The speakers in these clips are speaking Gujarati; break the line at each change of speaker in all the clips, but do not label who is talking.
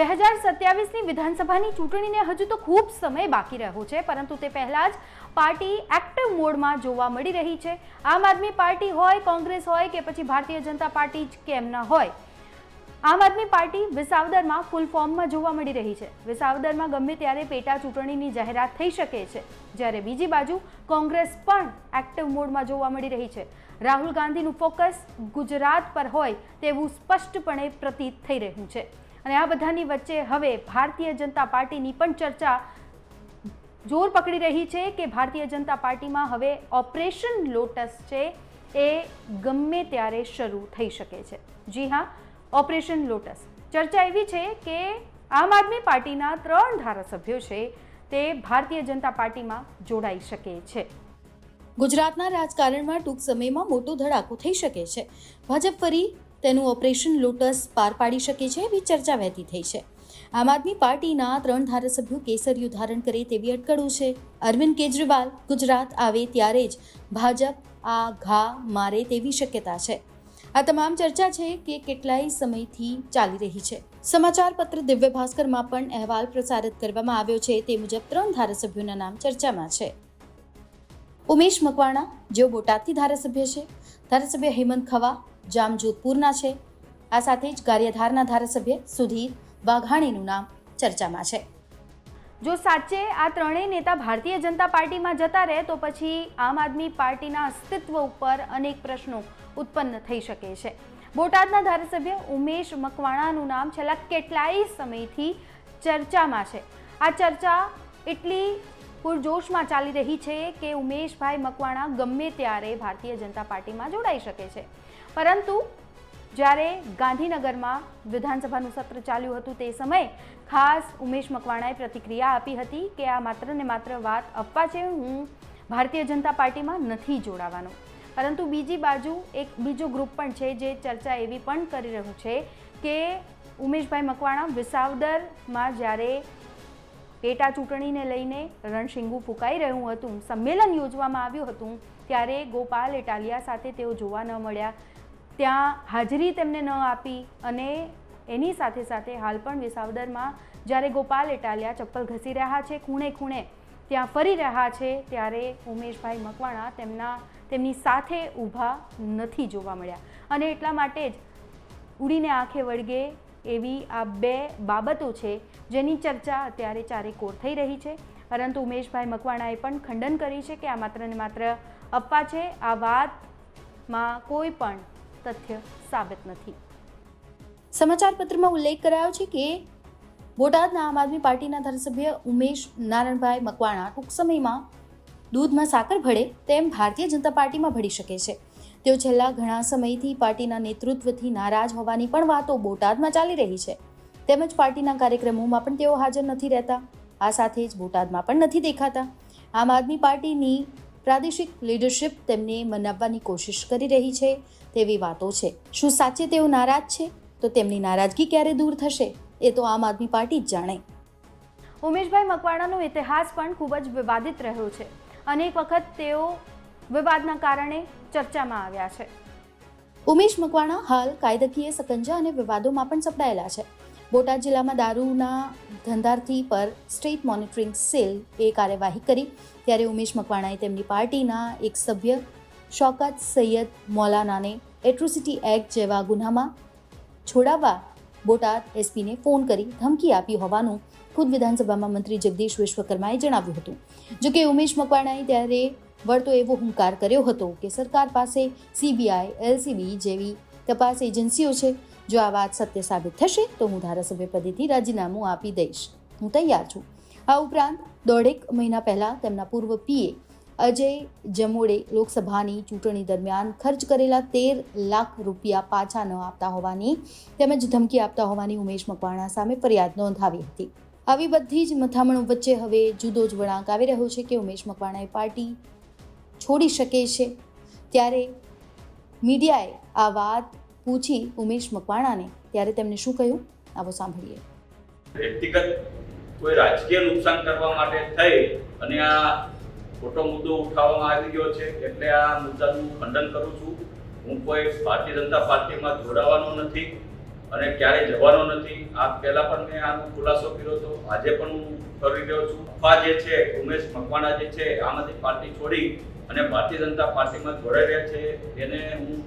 બે હજાર સત્યાવીસની વિધાનસભાની ચૂંટણીને હજુ તો ખૂબ સમય બાકી રહ્યો છે, પરંતુ તે પહેલાં જ પાર્ટી એક્ટિવ મોડમાં જોવા મળી રહી છે. આમ આદમી પાર્ટી હોય, કોંગ્રેસ હોય કે પછી ભારતીય જનતા પાર્ટી જ કેમ ન હોય, આમ આદમી પાર્ટી વિસાવદરમાં ફૂલ ફોર્મમાં જોવા મળી રહી છે. વિસાવદરમાં ગમે ત્યારે પેટા ચૂંટણીની જાહેરાત થઈ શકે છે, જ્યારે બીજી બાજુ કોંગ્રેસ પણ એક્ટિવ મોડમાં જોવા મળી રહી છે. રાહુલ ગાંધીનું ફોકસ ગુજરાત પર હોય તેવું સ્પષ્ટપણે પ્રતીત થઈ રહ્યું છે. અને આ બધાની વચ્ચે હવે ભારતીય જનતા પાર્ટીની પણ ચર્ચા જોર પકડી રહી છે કે ભારતીય જનતા પાર્ટીમાં હવે ઓપરેશન લોટસ છે એ ગમે ત્યારે શરૂ થઈ શકે છે. જી હા, ઓપરેશન લોટસ. ચર્ચા એવી છે કે આમ આદમી પાર્ટીના ત્રણ ધારાસભ્યો છે તે ભારતીય જનતા પાર્ટીમાં જોડાઈ શકે છે.
ગુજરાતના રાજકારણમાં ટૂંક સમયમાં મોટો ધડાકો થઈ શકે છે. ભાજપ ફરી તેનું ઓપરેશન લોટસ પાર પાડી શકે છે એવી ચર્ચા વહેતી થઈ છે. આમ આદમી પાર્ટીના ત્રણ ધારાસભ્યો કેસરિયું ધારણ કરે તેવી અટકળો છે. અરવિંદ કેજરીવાલ ગુજરાત આવે ત્યારે જ ભાજપ આ ઘા મારે તેવી શક્યતા છે. આ તમામ ચર્ચા છે કે કેટલાય સમયથી ચાલી રહી છે. સમાચાર પત્ર દિવ્ય ભાસ્કરમાં પણ અહેવાલ પ્રસારિત કરવામાં આવ્યો છે તે મુજબ ત્રણ ધારાસભ્યોના નામ ચર્ચામાં છે. ઉમેશ મકવાણા જેઓ બોટાદથી ધારાસભ્ય છે. ધારાસભ્ય હેમંત ખવા જામજોધપુરના છે. આ સાથે જ ગારિયાધારના ધારાસભ્ય સુધીર વાઘાણીનું નામ ચર્ચામાં છે.
જો સાચે આ ત્રણેય નેતા ભારતીય જનતા પાર્ટીમાં જતા રહે તો પછી આમ આદમી પાર્ટીના અસ્તિત્વ ઉપર અનેક પ્રશ્નો ઉત્પન્ન થઈ શકે છે. બોટાદના ધારાસભ્ય ઉમેશ મકવાણાનું નામ છેલ્લા કેટલાય સમયથી ચર્ચામાં છે. આ ચર્ચા એટલી પૂરજોશમાં ચાલી રહી છે કે ઉમેશભાઈ મકવાણા ગમે ત્યારે ભારતીય જનતા પાર્ટીમાં જોડાઈ શકે છે. પરંતુ જ્યારે ગાંધીનગરમાં વિધાનસભાનું સત્ર ચાલ્યું હતું તે સમયે ખાસ ઉમેશ મકવાણાએ પ્રતિક્રિયા આપી હતી કે આ માત્ર ને માત્ર વાત અપવા છે, હું ભારતીય જનતા પાર્ટીમાં નથી જોડાવાનો. પરંતુ બીજી બાજુ એક બીજો ગ્રુપ પણ છે જે ચર્ચા એવી પણ કરી રહ્યું છે કે ઉમેશભાઈ મકવાણા વિસાવદરમાં જ્યારે પેટા ચૂંટણીને લઈને રણશીંગુ ફૂંકાઈ રહ્યું હતું. સંમેલન યોજવામાં આવ્યું હતું ત્યારે ગોપાલ ઇટાલિયા સાથે તેઓ જોવા ન મળ્યા. ત્યાં હાજરી તેમને ન આપી અને એની સાથે સાથે હાલ પણ વિસાવદરમાં જ્યારે ગોપાલ ઇટાલિયા ચપ્પલ ઘસી રહ્યા છે, ખૂણે ખૂણે ત્યાં ફરી રહ્યા છે ત્યારે ઉમેશભાઈ મકવાણા તેમના, તેમની સાથે ઊભા નથી જોવા મળ્યા. અને એટલા માટે જ ઉડીને આંખે વળગે એવી આ બે બાબતો છે જેની ચર્ચા અત્યારે ચારે કોર થઈ રહી છે. પરંતુ ઉમેશભાઈ મકવાણાએ પણ ખંડન કરી છે કે આ માત્ર ને માત્ર અફવા છે. આ વાતમાં કોઈ પણ તથ્ય સાબિત નથી.
સમાચાર પત્રમાં ઉલ્લેખ કરાયો છે કે બોટાદના આમ આદમી પાર્ટીના ધારાસભ્ય ઉમેશ નારણભાઈ મકવાણા ટૂંક સમયમાં દૂધમાં સાકર ભળે તેમ ભારતીય જનતા પાર્ટીમાં ભળી શકે છે. તેઓ છેલ્લા ઘણા સમયથી પાર્ટીના નેતૃત્વથી નારાજ હોવાની પણ વાતો બોટાદમાં ચાલી રહી છે. તેમજ પાર્ટીના કાર્યક્રમોમાં પણ તેઓ હાજર નથી રહેતા. આ સાથે જ બોટાદમાં પણ નથી દેખાતા. આમ આદમી પાર્ટીની પ્રાદેશિક લીડરશિપ તેમને મનાવવાની કોશિશ કરી રહી છે તેવી વાતો છે. શું સાચે તેઓ નારાજ છે? તો તેમની નારાજગી ક્યારે દૂર થશે? એ તો આમ આદમી પાર્ટી જ જાણે.
ઉમેશભાઈ મકવાણાનો ઇતિહાસ પણ ખૂબ જ વિવાદિત રહ્યો છે. અનેક વખત તેઓ વિવાદના કારણે ચર્ચામાં આવ્યા છે.
ઉમેશ મકવાણા હાલ કાયદાકીય સકંજા અને વિવાદોમાં પણ સપડાયેલા છે. બોટાદ જિલ્લામાં દારૂના ધંધાર્થી પર સ્ટેટ મોનિટરિંગ સેલ એ કાર્યવાહી કરી. ત્યારે ઉમેશ મકવાણાએ તેમની પાર્ટીના એક સભ્ય શોકત સૈયદ મૌલાનાને એટ્રોસિટી એક્ટ જેવા ગુનામાં છોડાવવા બોટાદ એસપીને ફોન કરી ધમકી આપી હોવાનું ખુદ વિધાનસભામાં મંત્રી જગદીશ વિશ્વકર્માએ જણાવ્યું હતું. જોકે ઉમેશ મકવાણાએ ત્યારે વળતો એવો હુંકાર કર્યો હતો કે સરકાર પાસે સીબીઆઈ, એલસીબી જેવી તપાસ એજન્સીઓ છે. જો આ વાત સત્ય સાબિત થશે, તો હું ધારાસભ્ય પદેથી રાજીનામું આપી દઈશ. હું તૈયાર છું. આ ઉપરાંત, દોઢેક મહિના પહેલાં તેમના પૂર્વ પીએ અજય જમોડે લોકસભાની ચૂંટણી દરમિયાન ખર્ચ કરેલા તેર લાખ રૂપિયા પાછા ન આપતા હોવાની તેમજ ધમકી આપતા હોવાની ઉમેશ મકવાણા સામે ફરિયાદ નોંધાવી હતી. આવી બધી જ મથામણો વચ્ચે હવે જુદો જ વળાંક આવી રહ્યો છે કે ઉમેશ મકવાણાએ પાર્ટી છોડી શકે છે. ત્યારે મીડિયાએ આ વાત પૂછી ઉમેશ મકવાણાને. ત્યારે તેમણે શું કહ્યું? આવો સાંભળીએ.
વ્યક્તિગત કોઈ રાજકીય નુકસાન કરવા માટે થઈ અને આ ખોટો મુદ્દો ઉઠાવવામાં આવી ગયો છે એટલે આ મુદ્દાનું ખંડન કરું છું. હું કોઈ ભારતીય જનતા પાર્ટીમાં જોડાવાનો નથી અને ક્યારેય જવાનો નથી. આ પહેલા પણ મેં આનો ખુલાસો કર્યો હતો આજે પણ હું કરી રહ્યો છું. અફવા જે છે, ઉમેશ મકવાણા જે છે, આમ આદમી પાર્ટી છોડી અને ભારતીય જનતા પાર્ટીમાં જોડાઈ રહ્યા છે, એને હું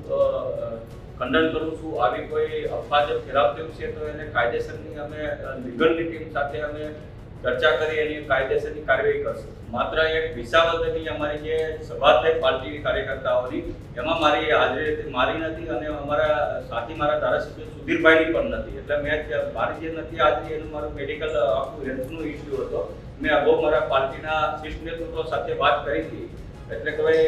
ખંડન કરું છું. આવી કોઈ અફવા જો ફેલાવતી છે, તો એને કાયદેસરની અમે લીગલની ટીમ સાથે અમે ચર્ચા કરી, એની કાયદેસરની કાર્યવાહી કરશું. માત્ર એક વિસાવદરની અમારી જે સભા થઈ પાર્ટી કાર્યકર્તાઓની, એમાં મારી હાજરી મારી નથી અને અમારા સાથી, મારા ધારાસભ્ય સુધીરભાઈની પણ નથી. એટલે મેં મારી જે નથી હાજરી, એનું મારું મેડિકલ આખું હેલ્થનું ઇસ્યુ હતો. મેં અગાઉ મારા પાર્ટીના શિષ્ટ નેતૃત્વ સાથે વાત કરી હતી. એટલે કે ભાઈ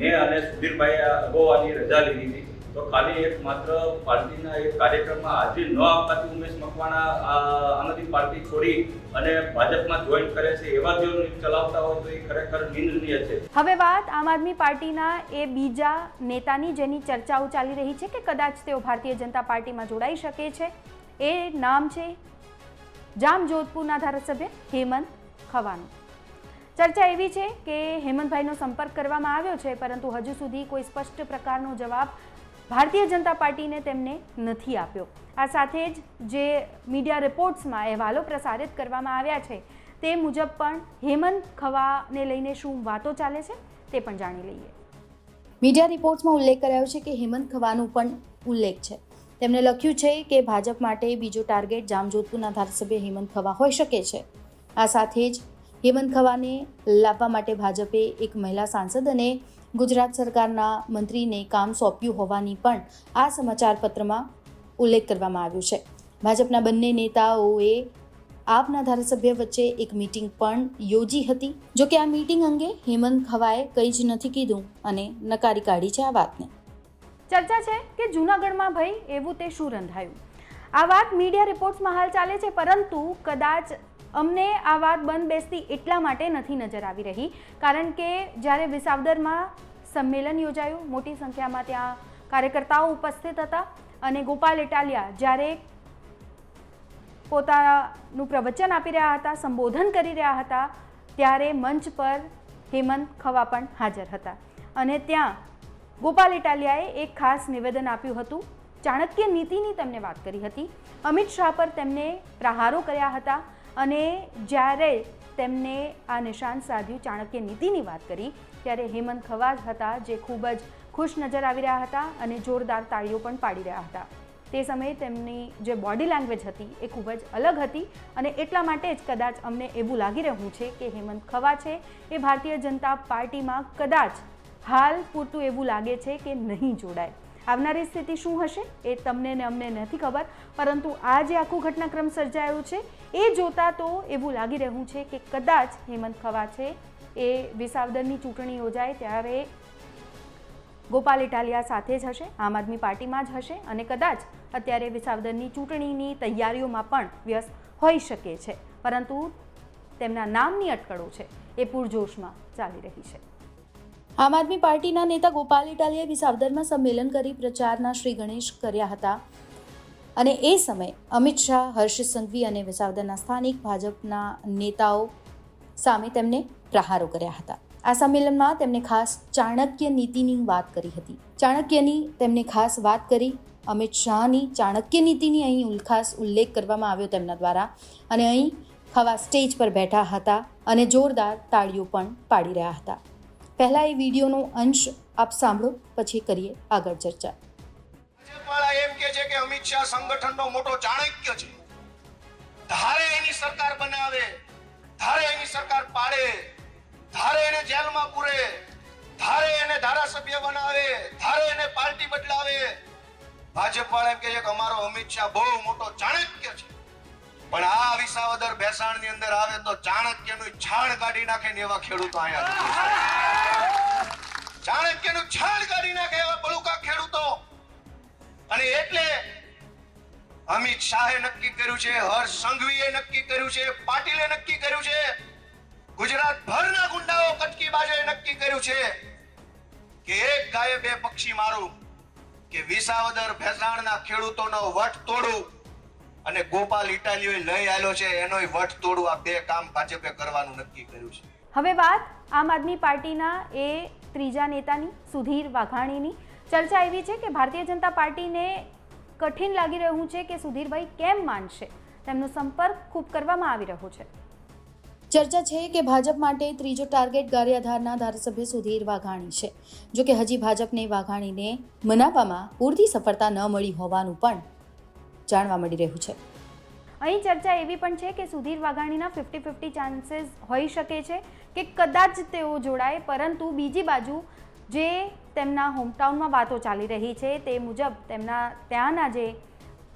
મેં અને સુધીરભાઈ અગાઉ રજા લીધી હતી. તો ખાલી એક માત્ર પાર્ટીના એક કાર્યક્રમમાં હાજરી ન આપવાથી ઉમેશ મકવાણા આ પાર્ટી છોડી અને ભાજપમાં જોઈન કરે છે એવા જો ચલાવતા હોય તો એ ખરેખર નિંદનીય છે.
હવે વાત આમ આદમી પાર્ટીના એ બીજા નેતાની જેની ચર્ચાઓ ચાલી રહી છે કે કદાચ તેઓ ભારતીય જનતા પાર્ટીમાં જોડાઈ શકે છે? એ નામ છે જામજોધપુરના ધારાસભ્ય હેમંત ખવાનું ચર્ચા એવી છે કે હેમંતભાઈનો સંપર્ક કરવામાં આવ્યો છે, પરંતુ હજુ સુધી કોઈ સ્પષ્ટ પ્રકારનો જવાબ ભારતીય જનતા પાર્ટીને તેમને નથી આપ્યો. આ સાથે જ જે મીડિયા રિપોર્ટ્સમાં અહેવાલો પ્રસારિત કરવામાં આવ્યા છે, તે મુજબ પણ હેમંત ખવાને લઈને શું વાતો ચાલે છે, તે પણ જાણી લઈએ.
મીડિયા રિપોર્ટ્સમાં ઉલ્લેખ કરાયો છે કે હેમંત ખવાનું પણ ઉલ્લેખ છે. તેમણે લખ્યું છે કે ભાજપ માટે બીજો ટાર્ગેટ જામજોધપુરના ધારાસભ્ય હેમંત ખવા હોઈ શકે છે. આ સાથે જ હેમંત ખવાને લાવવા માટે ભાજપે એક મહિલા સાંસદ અને ગુજરાત સરકારના મંત્રીને કામ સોંપ્યું હોવાની પણ આ સમાચાર પત્રમાં ઉલ્લેખ કરવામાં આવ્યો છે. ભાજપના બંને નેતાઓએ આપના ધારાસભ્ય વચ્ચે એક મીટિંગ પણ યોજી હતી. જો કે આ મીટિંગ અંગે હેમંત ખવાએ કંઈ જ નથી કીધું અને નકારી કાઢી છે આ વાતને.
ચર્ચા છે કે જૂનાગઢમાં ભાઈ એવું તે શું રંધાયું? આ વાત મીડિયા રિપોર્ટ્સમાં હાલ ચાલે છે, પરંતુ કદાચ અમને આ વાત બંધ બેસતી એટલા માટે નથી નજર આવી રહી. કારણ કે જ્યારે વિસાવદરમાં સંમેલન યોજાયું, મોટી સંખ્યામાં ત્યાં કાર્યકર્તાઓ ઉપસ્થિત હતા અને ગોપાલ ઇટાલિયા જ્યારે પોતાનું પ્રવચન આપી રહ્યા હતા, સંબોધન કરી રહ્યા હતા, ત્યારે મંચ પર હેમંત ખવા પણ હાજર હતા. અને ત્યાં ગોપાલ ઇટાલિયાએ એક ખાસ નિવેદન આપ્યું હતું. ચાણક્ય નીતિની તેમને વાત કરી હતી. અમિત શાહ પર તેમને પ્રહારો કર્યા હતા. અને જ્યારે તેમને આ નિશાન સાધ્યું ચાણક્ય નીતિની વાત કરી, ત્યારે હેમંત ખવાસ હતા જે ખૂબ જ ખુશ નજર આવી રહ્યા હતા અને જોરદાર તાળીઓ પણ પાડી રહ્યા હતા. તે સમયે તેમની જે બોડી લેંગ્વેજ હતી એ ખૂબ જ અલગ હતી અને એટલા માટે જ કદાચ અમને એવું લાગી રહ્યું છે કે હેમંત ખવા છે એ ભારતીય જનતા પાર્ટીમાં કદાચ હાલ પૂરતું એવું લાગે છે કે નહીં જોડાય. આવનારી સ્થિતિ શું હશે એ તમને ને અમને નથી ખબર, પરંતુ આ જે આખું ઘટનાક્રમ સર્જાયું છે. એ જોતા તો એવું લાગી રહ્યું છે કે કદાચ હેમંત ખવા છે. એ વિસાવદરની ચૂંટણી યોજાય ત્યારે ગોપાલ ઇટાલિયા સાથે જ હશે, આમ આદમી પાર્ટીમાં જ હશે અને કદાચ અત્યારે વિસાવદરની ચૂંટણીની તૈયારીઓમાં પણ વ્યસ્ત હોઈ શકે છે. પરંતુ તેમના નામની અટકળો છે એ પૂરજોશમાં ચાલી રહી છે.
આમ આદમી પાર્ટીના નેતા ગોપાલ ઇટાલિયાએ વિસાવદરમાં સંમેલન કરી પ્રચારના શ્રી ગણેશ કર્યા હતા. અને એ સમયે અમિત શાહ, હર્ષ સંઘવી અને વિસાવદરના સ્થાનિક ભાજપના નેતાઓ સામે તેમને પ્રહારો કર્યા હતા. આ સંમેલનમાં તેમણે ખાસ ચાણક્ય નીતિની વાત કરી હતી. ચાણક્યની તેમણે ખાસ વાત કરી, અમિત શાહની ચાણક્ય નીતિની અહીં ખાસ ઉલ્લેખ કરવામાં આવ્યો તેમના દ્વારા. અને અહીં ખવા સ્ટેજ પર બેઠા હતા અને જોરદાર તાળીઓ પણ પાડી રહ્યા હતા. પહેલા એ વિડીયોનો અંશ આપ સાંભળો, પછી કરીએ આગળ ચર્ચા.
એમ કે છે કે અમિત શાહ સંગઠનનો મોટો ચાણક્ય છે. ધારે એની સરકાર બનાવે, ધારે એની સરકાર પાડે, ધારે એને જેલમાં પૂરે, ધારે એને ધારાસભ્ય બનાવે, ધારે એને પાર્ટી બદલાવે. ભાજપવાળા એમ કે છે કે અમારો અમિત શાહ બહુ મોટો ચાણક્ય છે. પણ આ વિસાવદર ભેસાણની અંદર આવે તો ચાણક્યનું છાણ કાઢી નાખે ને એવા ખેડૂતો અહીંયા અને એટલે અમિત શાહે નક્કી કર્યું છે, હર્ષ સંઘવીએ નક્કી કર્યું છે, પાટીલે નક્કી કર્યું છે ગુજરાત ભરના ગુંડાઓ કટકી બાજુએ નક્કી કર્યું છે કે એક ગાયે બે પક્ષી મારું, કે વિસાવદર ભેસાણના ખેડૂતોનો વટ તોડું અને ગોપાલ ઇટાલીઓએ લઈ આવ્યો છે, એનોય વટ તોડું, આ બે કામ ભાજપે કરવાનું નક્કી કર્યું છે.
હવે વાત આમ આદમી પાર્ટીના એ ત્રીજા નેતાની, સુધીર વાઘાણીની. ચર્ચા એવી છે કે ભારતીય જનતા પાર્ટીને કઠિન લાગી રહ્યું છે કે સુધીરભાઈ કેમ માનશે? તેમનો સંપર્ક ખૂબ કરવામાં આવી રહ્યો છે.
ચર્ચા છે કે ભાજપ માટે ત્રીજો ટાર્ગેટ ગારિયાધારના ધારાસભ્ય સુધીર વાઘાણી છે. જો કે હજી ભાજપને વાઘાણીને મનાવવામાં પૂરતી સફળતા ન મળી હોવાનું પણ જાણવા મળી રહ્યું છે.
અહીં ચર્ચા એવી પણ છે કે સુધીર વાઘાણીના ફિફ્ટી ફિફ્ટી ચાન્સીસ હોઈ શકે છે કે કદાચ તેઓ જોડાય પરંતુ બીજી બાજુ જે તેમના હોમટાઉનમાં વાતો ચાલી રહી છે. તે મુજબ તેમના ત્યાંના જે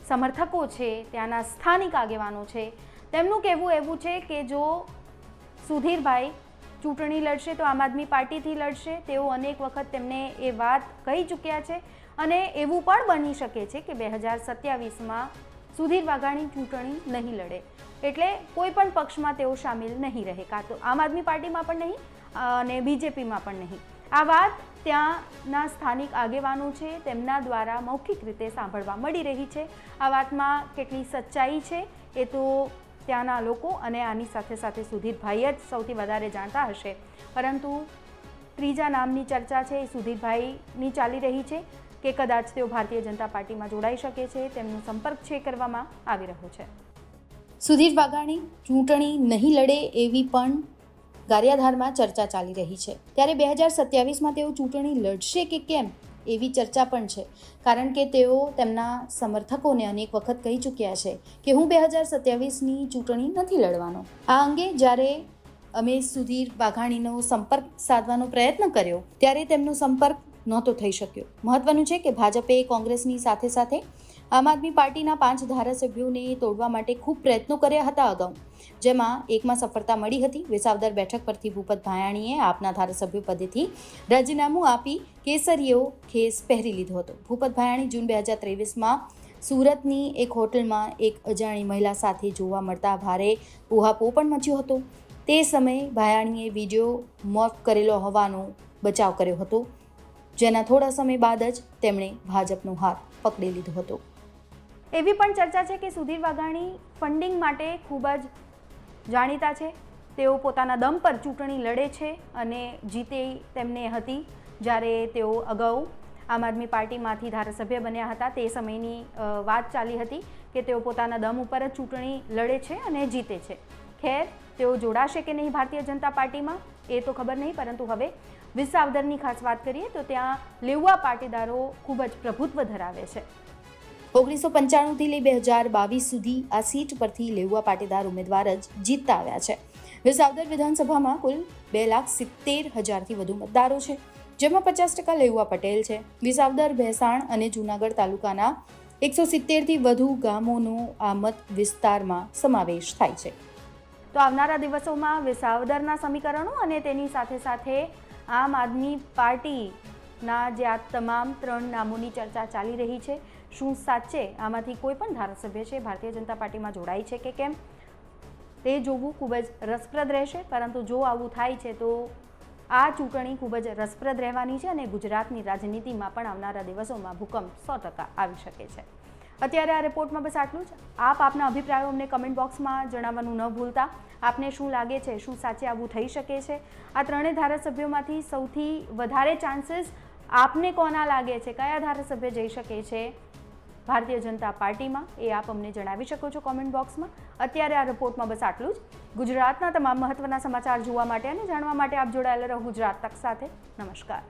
સમર્થકો છે, ત્યાંના સ્થાનિક આગેવાનો છે, તેમનું કહેવું એવું છે કે જો સુધીરભાઈ ચૂંટણી લડશે તો આમ આદમી પાર્ટીથી લડશે. તેઓ અનેક વખત તેમને એ વાત કહી ચૂક્યા છે અને એવું પણ બની શકે છે કે બે હજાર સત્યાવીસમાં સુધીર વાઘાણી ચૂંટણી નહીં લડે. એટલે કોઈ પણ પક્ષમાં તેઓ સામેલ નહીં રહે. કાં તો આમ આદમી પાર્ટીમાં પણ નહીં અને બીજેપીમાં પણ નહીં. આ વાત ત્યાંના સ્થાનિક આગેવાનો છે, તેમના દ્વારા મૌખિક રીતે સાંભળવા મળી રહી છે. આ વાતમાં કેટલી સચ્ચાઈ છે એ તો ત્યાંના લોકો અને આની સાથે સાથે સુધીરભાઈ જ સૌથી વધારે જાણતા હશે. પરંતુ ત્રીજા નામની ચર્ચા છે એ સુધીરભાઈની ચાલી રહી છે કે કદાચ તેઓ ભારતીય જનતા પાર્ટીમાં જોડાઈ શકે છે, તેમનો સંપર્ક છે કરવામાં આવી રહ્યો છે.
સુધીર વાઘાણી, ચૂંટણી નહીં લડે એવી પણ ગારિયાધારમાં ચર્ચા ચાલી રહી છે. ત્યારે બે હજાર સત્યાવીસમાં તેઓ ચૂંટણી લડશે કે કેમ એવી ચર્ચા પણ છે. કારણ કે તેઓ તેમના સમર્થકોને અનેક વખત કહી ચૂક્યા છે કે હું બે હજાર સત્યાવીસની ચૂંટણી નથી લડવાનો. આ અંગે જ્યારે અમે સુધીર વાઘાણીનો સંપર્ક સાધવાનો પ્રયત્ન કર્યો, ત્યારે તેમનો સંપર્ક નહોતો થઈ શક્યો. મહત્વનું છે કે ભાજપે કોંગ્રેસની સાથે સાથે આમ આદમી પાર્ટીના પાંચ ધારાસભ્યોને તોડવા માટે ખૂબ પ્રયત્નો કર્યા હતા અગાઉ. જેમાં એકમાં સફળતા મળી હતી. વિસાવદર બેઠક પરથી ભૂપત ભાયાણીએ આપના ધારાસભ્ય પદેથી રાજીનામું આપી કેસરીઓ ખેસ પહેરી લીધો હતો. ભૂપત ભાયાણી જૂન બે હજાર ત્રેવીસમાં સુરતની એક હોટલમાં એક અજાણી મહિલા સાથે જોવા મળતા ભારે ઉહાપો પણ મચ્યો હતો. તે સમયે ભાયાણીએ વીડિયો મોફ કરેલો હોવાનો બચાવ કર્યો હતો. જેના થોડા સમય બાદ જ તેમણે ભાજપનો હાથ પકડી લીધો હતો.
એવી પણ ચર્ચા છે કે સુધીર વાઘાણી ફંડિંગ માટે ખૂબ જ જાણીતા છે. તેઓ પોતાના દમ પર ચૂંટણી લડે છે અને જીતે તેમને હતી જ્યારે તેઓ અગાઉ આમ આદમી પાર્ટીમાંથી ધારાસભ્ય બન્યા હતા. તે સમયની વાત ચાલી હતી કે તેઓ પોતાના દમ ઉપર જ ચૂંટણી લડે છે અને જીતે છે. ખેર, તેઓ જોડાશે કે નહીં ભારતીય જનતા પાર્ટીમાં? એ તો ખબર નહીં, પરંતુ હવે વિસાવદરની ખાસ વાત કરીએ તો ત્યાં લેવા પાટીદારો ખૂબ જ પ્રભુત્વ ધરાવે છે.
ઓગણીસો પંચાણુંથી લઈ બે હજાર બાવીસ સુધી આ સીટ પરથી લેઉવા પાટીદાર ઉમેદવાર જ જીતતા આવ્યા છે. વિસાવદર વિધાનસભામાં કુલ બે લાખ સિત્તેર હજારથી વધુ મતદારો છે, જેમાં પચાસ ટકા લેઉવા પટેલ છે. વિસાવદર ભેસાણ અને જૂનાગઢ તાલુકાના એકસો સિત્તેરથી વધુ ગામોનો આ મત વિસ્તારમાં સમાવેશ થાય છે.
તો આવનારા દિવસોમાં વિસાવદરના સમીકરણો અને તેની સાથે સાથે આમ આદમી પાર્ટીના જે આ તમામ ત્રણ નામોની ચર્ચા ચાલી રહી છે શું સાચે? આમાંથી કોઈ પણ ધારાસભ્ય છે, ભારતીય જનતા પાર્ટીમાં જોડાય છે કે કેમ? તે જોવું ખૂબ જ રસપ્રદ રહેશે, પરંતુ જો આવું થાય છે, તો આ ચૂંટણી ખૂબ જ રસપ્રદ રહેવાની છે અને ગુજરાતની રાજનીતિમાં પણ આવનારા દિવસોમાં ભૂકંપ સો ટકા આવી શકે છે. અત્યારે આ રિપોર્ટમાં બસ આટલું જ. આપ આપના અભિપ્રાયો અમને કમેન્ટ બોક્સમાં જણાવવાનું ન ભૂલતા. આપને શું લાગે છે, શું સાચે આવું થઈ શકે છે? આ ત્રણેય ધારાસભ્યોમાંથી સૌથી વધારે ચાન્સીસ આપને કોના લાગે છે? કયા ધારાસભ્ય જઈ શકે છે? ભારતીય જનતા પાર્ટીમાં. એ આપ અમને જણાવી શકો છો કોમેન્ટ બોક્સમાં અત્યારે આ રિપોર્ટમાં બસ આટલું જ. ગુજરાતના તમામ મહત્વના સમાચાર જોવા માટે અને જાણવા માટે આપ જોડાયેલા રહો ગુજરાત તક સાથે. નમસ્કાર.